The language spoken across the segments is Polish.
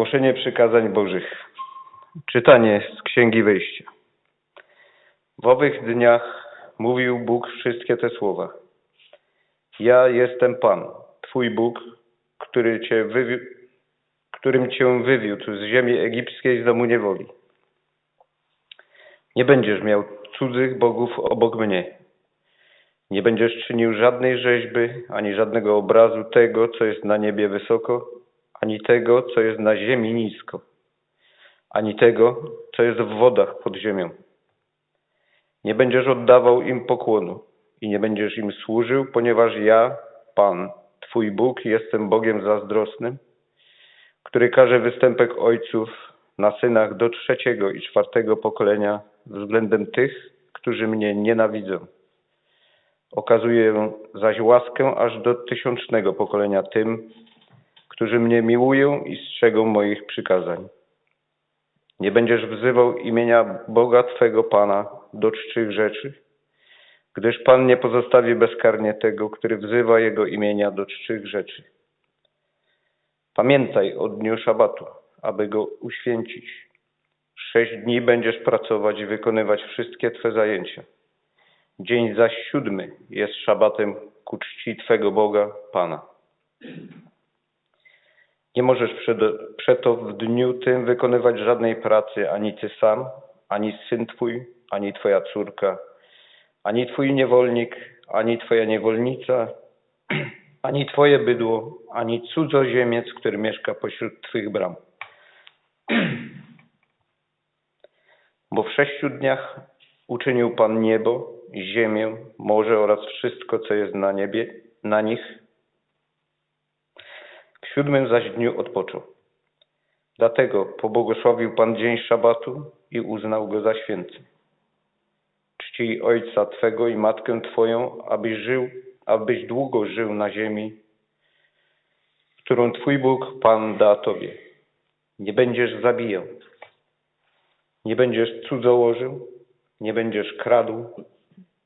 Głoszenie przykazań Bożych. Czytanie z Księgi Wyjścia. W owych dniach mówił Bóg wszystkie te słowa. Ja jestem Pan, Twój Bóg, który cię wywi- którym Cię wywiódł z ziemi egipskiej z domu niewoli. Nie będziesz miał cudzych bogów obok mnie. Nie będziesz czynił żadnej rzeźby, ani żadnego obrazu tego, co jest na niebie wysoko, ani tego, co jest na ziemi nisko, ani tego, co jest w wodach pod ziemią. Nie będziesz oddawał im pokłonu i nie będziesz im służył, ponieważ ja, Pan, Twój Bóg, jestem Bogiem zazdrosnym, który każe występek ojców na synach do trzeciego i czwartego pokolenia względem tych, którzy mnie nienawidzą. Okazuję zaś łaskę aż do tysiącznego pokolenia tym, którzy mnie miłują i strzegą moich przykazań. Nie będziesz wzywał imienia Boga Twego Pana do czczych rzeczy, gdyż Pan nie pozostawi bezkarnie tego, który wzywa Jego imienia do czczych rzeczy. Pamiętaj o dniu szabatu, aby go uświęcić. Sześć dni będziesz pracować i wykonywać wszystkie Twe zajęcia. Dzień zaś siódmy jest szabatem ku czci Twego Boga, Pana. Nie możesz przeto w dniu tym wykonywać żadnej pracy, ani Ty sam, ani syn Twój, ani Twoja córka, ani Twój niewolnik, ani Twoja niewolnica, ani Twoje bydło, ani cudzoziemiec, który mieszka pośród Twych bram. Bo w sześciu dniach uczynił Pan niebo, ziemię, morze oraz wszystko, co jest na niebie, na nich. W siódmym zaś dniu odpoczął. Dlatego pobłogosławił Pan dzień szabatu i uznał go za święty. Czcij ojca Twego i matkę Twoją, abyś żył, abyś długo żył na ziemi, którą Twój Bóg Pan da Tobie. Nie będziesz zabijał, nie będziesz cudzołożył, nie będziesz kradł,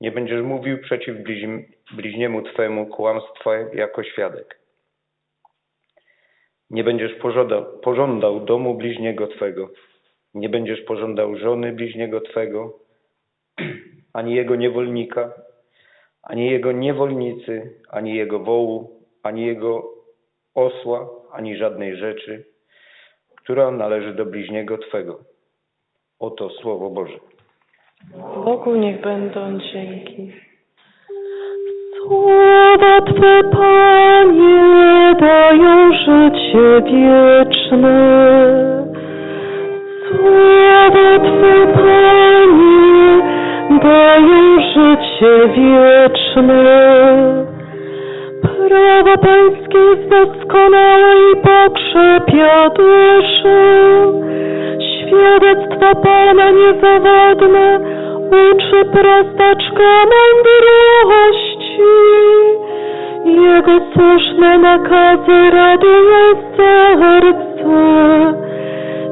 nie będziesz mówił przeciw bliźni- bliźniemu Twemu kłamstwa jako świadek. Nie będziesz pożądał, pożądał domu bliźniego Twego, nie będziesz pożądał żony bliźniego Twego, ani jego niewolnika, ani jego niewolnicy, ani jego wołu, ani jego osła, ani żadnej rzeczy, która należy do bliźniego Twego. Oto Słowo Boże. Bogu niech będą dzięki. Słowa Twe, Panie, dają życie wieczne. Słowa Twe, Panie, dają życie wieczne. Prawo Pańskie jest doskonałe i pokrzepia duszę. Świadectwa Pana niezawodne uczy prostaczka mądrości. Jego słuszne nakazy radują serce.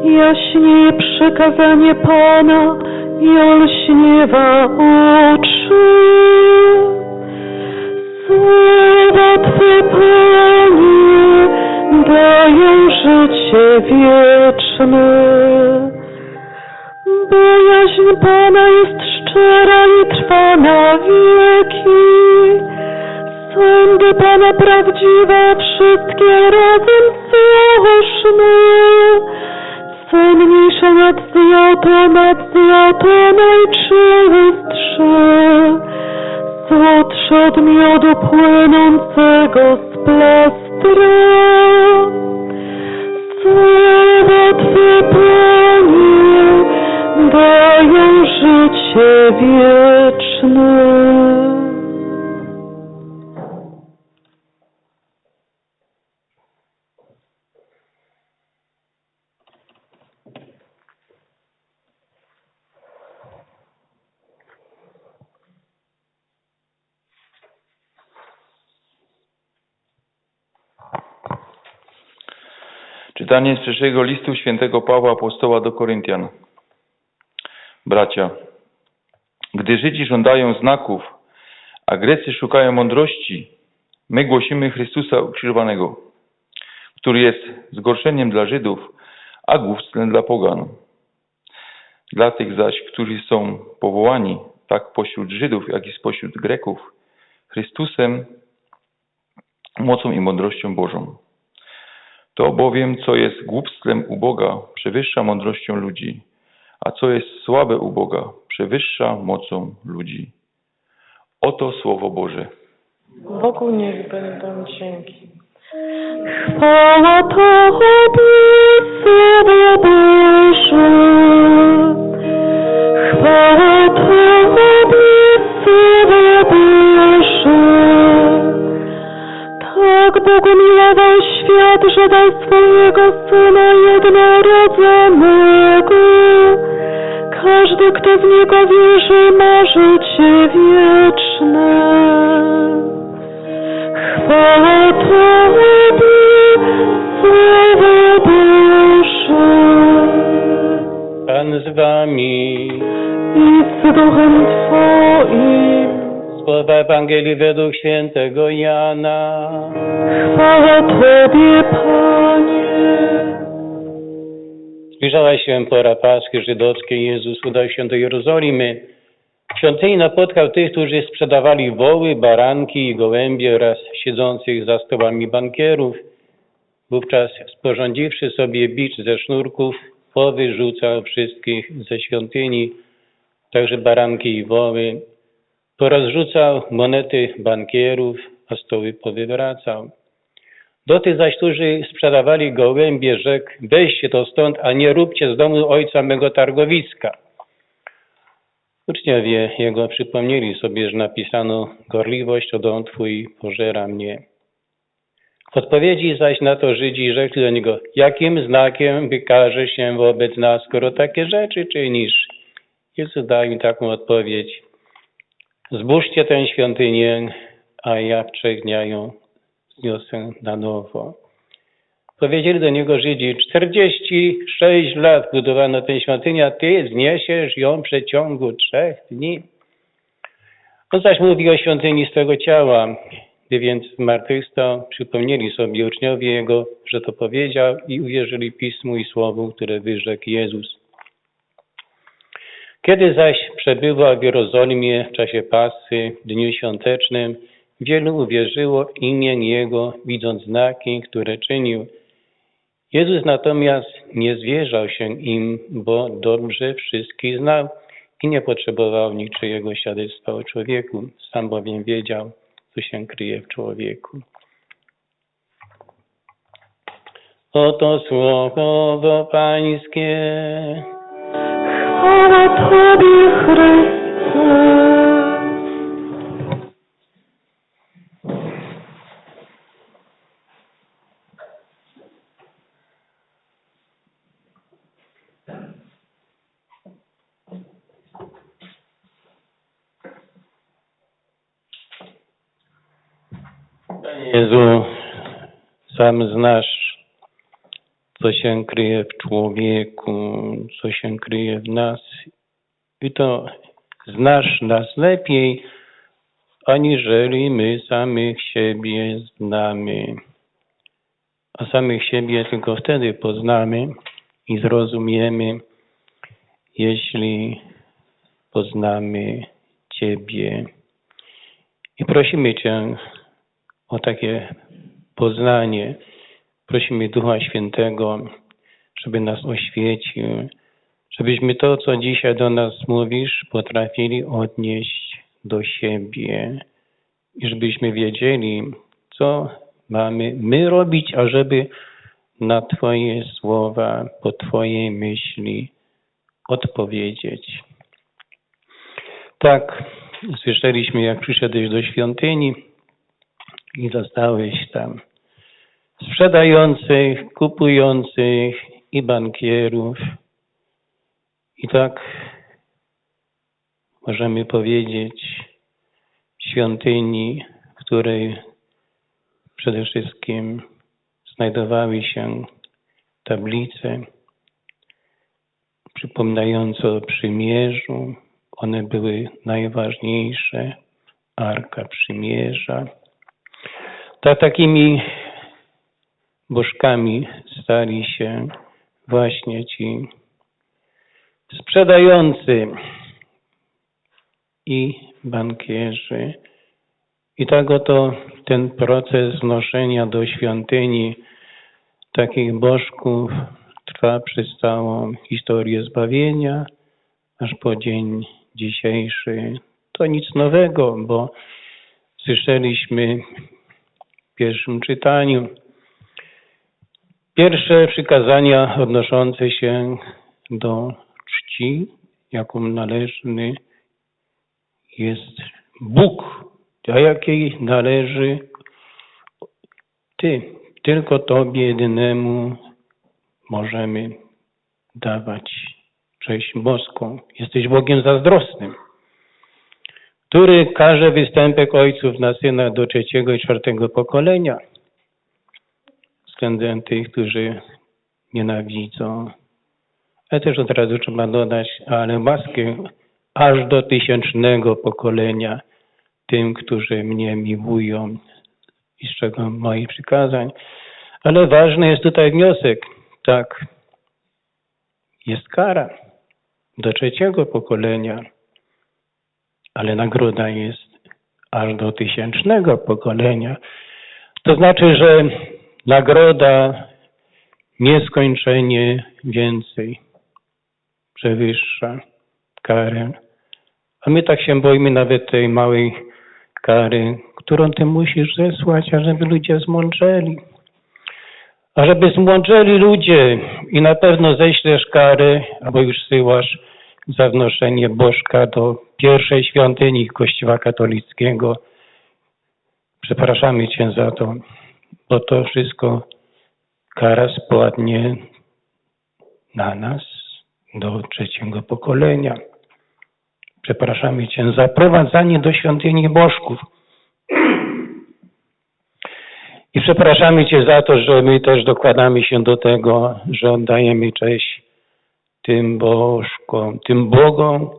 Jaśniej przykazanie Pana i olśniewa oczy. Słowa Twe, Panie, dają życie wieczne. Bojaźń Pana jest szczera i trwa na wieki. Sądy Pana prawdziwe, wszystkie razem słuszne. Cenniejsze nad złoto, nad złoto najczystsze. Słodsze od miodu płynącego z plastra. Słowa Twe, Panie, dają życie wieczne. Czytanie z pierwszego listu świętego Pawła Apostoła do Koryntian. Bracia, gdy Żydzi żądają znaków, a Grecy szukają mądrości, my głosimy Chrystusa ukrzyżowanego, który jest zgorszeniem dla Żydów, a głupstwem dla pogan. Dla tych zaś, którzy są powołani, tak pośród Żydów, jak i spośród Greków, Chrystusem, mocą i mądrością Bożą. To bowiem, co jest głupstwem u Boga, przewyższa mądrością ludzi, a co jest słabe u Boga, przewyższa mocą ludzi. Oto Słowo Boże. Bogu niech będą dzięki. Chwała Tobie, Synu Boże. Chwała Tobie, Synu Boże. Bóg miłował świat, że dał swojego Syna jednorodzonego. Każdy, kto w Niego wierzy, ma życie wieczne. Chwała Tobie, Słowo Boże. Pan z wami. I z Duchem Twoim. Słowa Ewangelii według świętego Jana. Chwała Tobie, Panie. Zbliżała się pora Paschy żydowskiej. Jezus udał się do Jerozolimy. W świątyni napotkał tych, którzy sprzedawali woły, baranki i gołębie oraz siedzących za stołami bankierów. Wówczas sporządziwszy sobie bicz ze sznurków, powyrzucał wszystkich ze świątyni, także baranki i woły. Porozrzucał monety bankierów, a stoły powywracał. Do tych zaś, którzy sprzedawali gołębie, rzekł, weźcie to stąd, a nie róbcie z domu ojca mego targowiska. Uczniowie jego przypomnieli sobie, że napisano, gorliwość o dom twój pożera mnie. W odpowiedzi zaś na to Żydzi rzekli do niego, jakim znakiem wykaże się wobec nas, skoro takie rzeczy czynisz? Jezus dał im taką odpowiedź, zbóżcie tę świątynię, a ja w trzech dniach ją zniosę na nowo. Powiedzieli do niego Żydzi, 46 lat budowano tę świątynię, a ty zniesiesz ją w przeciągu trzech dni. On zaś mówi o świątyni swego ciała. Gdy więc zmartwychwstał, przypomnieli sobie uczniowie jego, że to powiedział i uwierzyli Pismu i Słowu, które wyrzekł Jezus. Kiedy zaś przebywał w Jerozolimie w czasie Pasy, w dniu świątecznym, wielu uwierzyło imię Jego, widząc znaki, które czynił. Jezus natomiast nie zwierzał się im, bo dobrze wszystkich znał i nie potrzebował niczyjego świadectwa o człowieku. Sam bowiem wiedział, co się kryje w człowieku. Oto słowo Pańskie. Chwała Tobie, Chryste. Panie Jezu, sam znasz, co się kryje w człowieku, co się kryje w nas. I to znasz nas lepiej, aniżeli my samych siebie znamy. A samych siebie tylko wtedy poznamy i zrozumiemy, jeśli poznamy Ciebie. I prosimy Cię, o takie poznanie. Prosimy Ducha Świętego, żeby nas oświecił, żebyśmy to, co dzisiaj do nas mówisz, potrafili odnieść do siebie i żebyśmy wiedzieli, co mamy my robić, ażeby na Twoje słowa, po Twojej myśli odpowiedzieć. Tak, słyszeliśmy, jak przyszedłeś do świątyni, i zostałeś tam sprzedających, kupujących i bankierów. I tak możemy powiedzieć świątyni, w której przede wszystkim znajdowały się tablice przypominające o przymierzu. One były najważniejsze. Arka Przymierza. Ta takimi bożkami stali się właśnie ci sprzedający i bankierzy. I tak oto ten proces wnoszenia do świątyni takich bożków trwa przez całą historię zbawienia, aż po dzień dzisiejszy. To nic nowego, bo słyszeliśmy w pierwszym czytaniu pierwsze przykazania odnoszące się do czci, jaką należny jest Bóg, a jakiej należy Ty. Tylko Tobie jedynemu możemy dawać cześć boską. Jesteś Bogiem zazdrosnym, który każe występek ojców na syna do trzeciego i czwartego pokolenia względem tych, którzy nienawidzą. Ale też od razu trzeba dodać, ale łaskę aż do tysięcznego pokolenia tym, którzy mnie miłują i strzegą moich przykazań. Ale ważny jest tutaj wniosek. Tak, jest kara do trzeciego pokolenia, ale nagroda jest aż do tysięcznego pokolenia. To znaczy, że nagroda nieskończenie więcej przewyższa karę. A my tak się boimy nawet tej małej kary, którą ty musisz zesłać, ażeby ludzie zmądrzeli. A żeby zmądrzeli ludzie i na pewno ześlesz karę, albo już syłasz za wnoszenie bożka do pierwszej świątyni Kościoła katolickiego. Przepraszamy Cię za to, bo to wszystko kara spadnie na nas do trzeciego pokolenia. Przepraszamy Cię za prowadzenie do świątyni bożków. I przepraszamy Cię za to, że my też dokładamy się do tego, że oddajemy cześć tym bożkom, tym bogom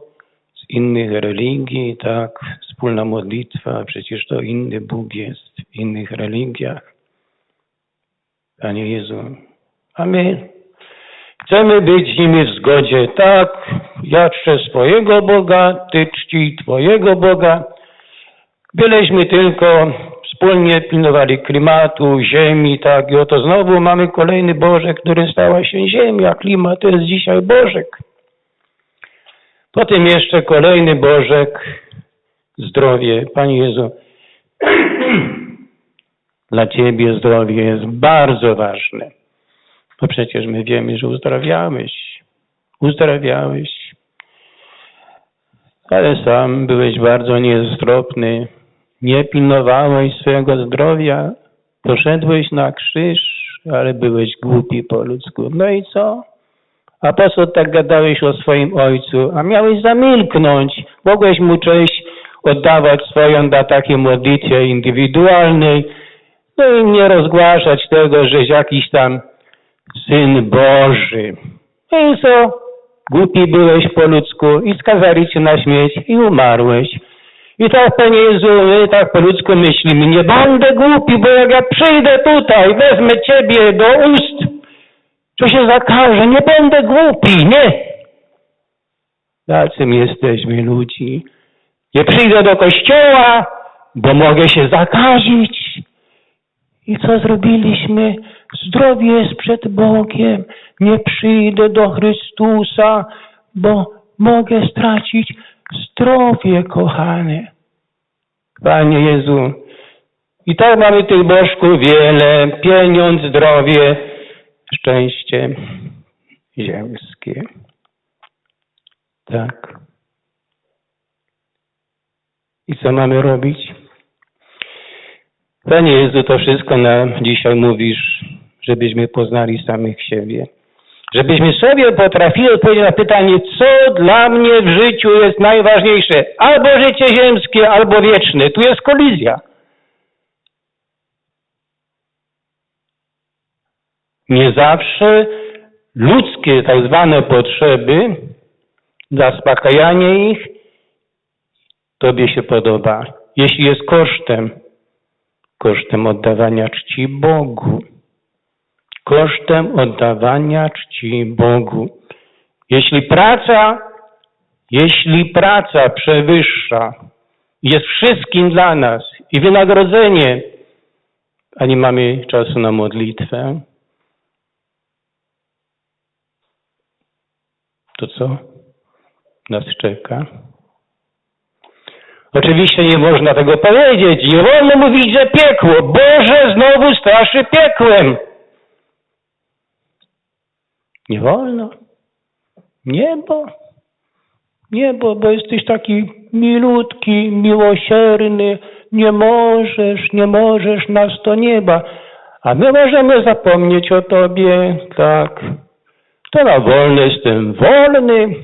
z innych religii, tak, wspólna modlitwa, przecież to inny Bóg jest w innych religiach. Panie Jezu, a my chcemy być z nimi w zgodzie, tak, ja czczę swojego Boga, Ty czci Twojego Boga, byleśmy tylko wspólnie pilnowali klimatu, ziemi, tak, i oto znowu mamy kolejny Bożek, którym stała się ziemia, klimat to jest dzisiaj Bożek. Potem jeszcze kolejny Bożek, zdrowie. Panie Jezu, dla Ciebie zdrowie jest bardzo ważne. Bo przecież my wiemy, że uzdrawiałeś. Uzdrawiałeś. Ale sam byłeś bardzo niezdrowny. Nie pilnowałeś swojego zdrowia. Poszedłeś na krzyż, ale byłeś głupi po ludzku. No i co? A po co tak gadałeś o swoim ojcu? A miałeś zamilknąć. Mogłeś mu cześć oddawać swoją na takiej modlitwie indywidualnej. No i nie rozgłaszać tego, żeś jakiś tam Syn Boży. No i co? Głupi byłeś po ludzku i skazali cię na śmierć i umarłeś. I tak, Panie Jezu, my tak po ludzku myślimy, nie będę głupi, bo jak ja przyjdę tutaj, wezmę Ciebie do ust, to się zakaże, nie będę głupi, nie. Tacy my jesteśmy ludzi. Nie przyjdę do kościoła, bo mogę się zakazić. I co zrobiliśmy? Zdrowie jest przed Bogiem. Nie przyjdę do Chrystusa, bo mogę stracić zdrowie, kochane. Panie Jezu, i tak mamy tych bożków wiele, pieniądz, zdrowie, szczęście ziemskie. Tak. I co mamy robić? Panie Jezu, to wszystko nam dzisiaj mówisz, żebyśmy poznali samych siebie. Żebyśmy sobie potrafili odpowiedzieć na pytanie, co dla mnie w życiu jest najważniejsze. Albo życie ziemskie, albo wieczne. Tu jest kolizja. Nie zawsze ludzkie tak zwane potrzeby, zaspokajanie ich, Tobie się podoba. Jeśli jest kosztem, kosztem oddawania czci Bogu. kosztem oddawania czci Bogu. Jeśli praca, jeśli praca przewyższa, jest wszystkim dla nas i wynagrodzenie, a nie mamy czasu na modlitwę, to co nas czeka? Oczywiście nie można tego powiedzieć. Nie wolno mówić, że piekło. Boże znowu straszy piekłem. Nie wolno. Niebo. Niebo, bo jesteś taki milutki, miłosierny. Nie możesz, nie możesz nas do nieba. A my możemy zapomnieć o Tobie, tak. To na wolny jestem wolny.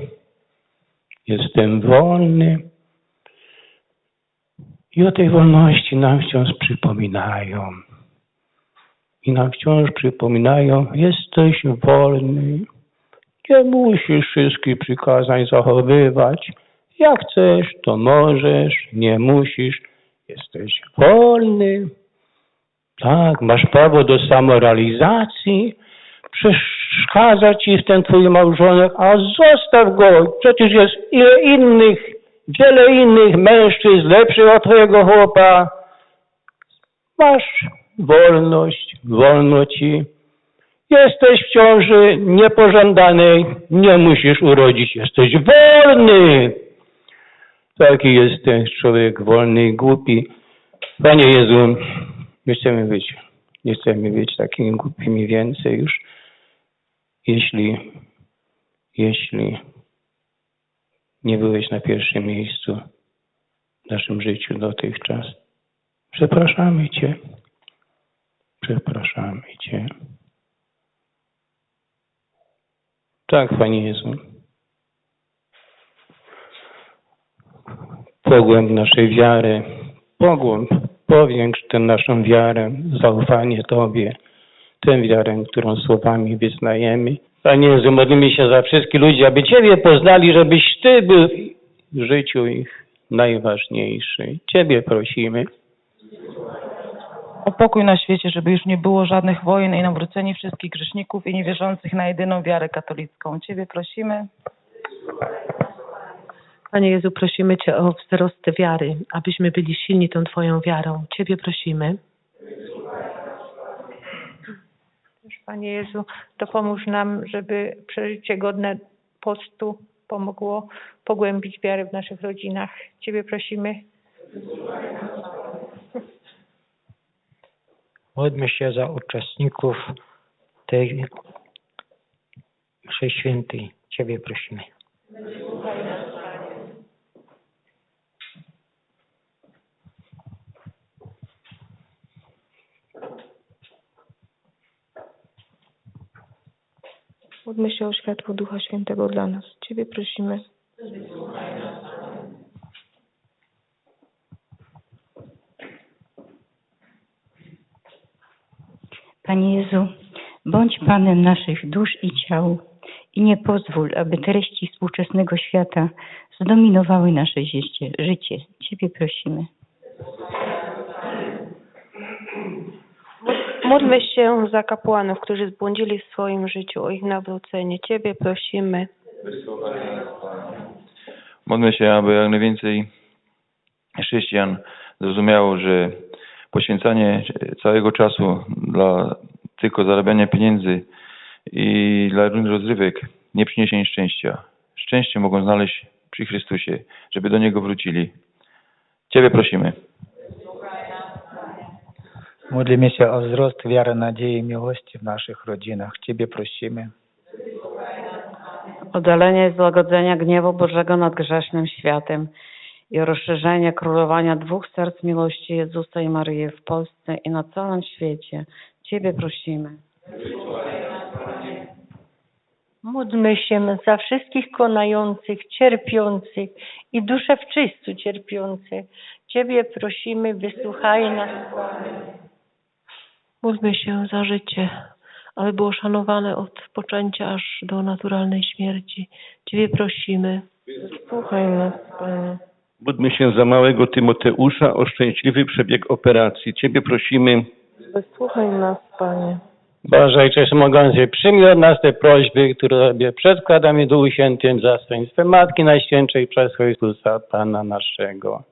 Jestem wolny. I o tej wolności nam wciąż przypominają. I nam wciąż przypominają, jesteś wolny. Nie musisz wszystkich przykazań zachowywać. Jak chcesz, to możesz, nie musisz. Jesteś wolny. Tak, masz prawo do samorealizacji. Przeszkadza ci w ten twój małżonek, a zostaw go. Przecież jest ile innych, wiele innych mężczyzn lepszych od twojego chłopa. Masz wolność, wolno ci. Jesteś w ciąży niepożądanej, nie musisz urodzić, jesteś wolny. Taki jest ten człowiek wolny i głupi. Panie Jezu, nie chcemy być, nie chcemy być takimi głupimi więcej już. Jeśli, jeśli nie byłeś na pierwszym miejscu w naszym życiu dotychczas, przepraszamy Cię. Przepraszamy Cię. Tak, Panie Jezu. Pogłęb naszej wiary, pogłęb, powiększ tę naszą wiarę, zaufanie Tobie, tę wiarę, którą słowami wyznajemy. Panie Jezu, modlimy się za wszystkich ludzi, aby Ciebie poznali, żebyś Ty był w życiu ich najważniejszy. Ciebie prosimy. o pokój na świecie, żeby już nie było żadnych wojen i nawrócenie wszystkich grzeszników i niewierzących na jedyną wiarę katolicką. Ciebie prosimy. Panie Jezu, prosimy Cię o wzrost wiary, abyśmy byli silni tą Twoją wiarą. Ciebie prosimy. Panie Jezu, dopomóż nam, żeby przeżycie godne postu pomogło pogłębić wiarę w naszych rodzinach. Ciebie prosimy. Módlmy się za uczestników tej mszy świętej. Ciebie prosimy. Módlmy się o światło Ducha Świętego dla nas. Ciebie prosimy. Panie Jezu, bądź Panem naszych dusz i ciał i nie pozwól, aby treści współczesnego świata zdominowały nasze życie. Ciebie prosimy. Módlmy się za kapłanów, którzy zbłądzili w swoim życiu, o ich nawrócenie. Ciebie prosimy. Modlmy się, aby jak najwięcej chrześcijan zrozumiało, że poświęcanie całego czasu dla tylko zarabiania pieniędzy i dla różnych rozrywek nie przyniesie im szczęścia. Szczęście mogą znaleźć przy Chrystusie, żeby do Niego wrócili. Ciebie prosimy. Się o wzrost wiary, nadziei i miłości w naszych rodzinach. Ciebie prosimy. Oddalenie i złagodzenia gniewu Bożego nad grzesznym światem i rozszerzenie królowania dwóch serc miłości Jezusa i Maryi w Polsce i na całym świecie. Ciebie prosimy. Módlmy się za wszystkich konających, cierpiących i dusze w czystu cierpiące. Ciebie prosimy, wysłuchaj nas. Módlmy się za życie, aby było szanowane od poczęcia aż do naturalnej śmierci. Ciebie prosimy. Słuchaj nas, Panie. Módlmy się za małego Tymoteusza o szczęśliwy przebieg operacji. Ciebie prosimy. Wysłuchaj nas, Panie. Boże Ojcze Wszechmogący, przyjmij od nas te prośby, które Tobie przedkładamy Duchu Świętym za Twej Matki Najświętszej przez Chrystusa Pana naszego.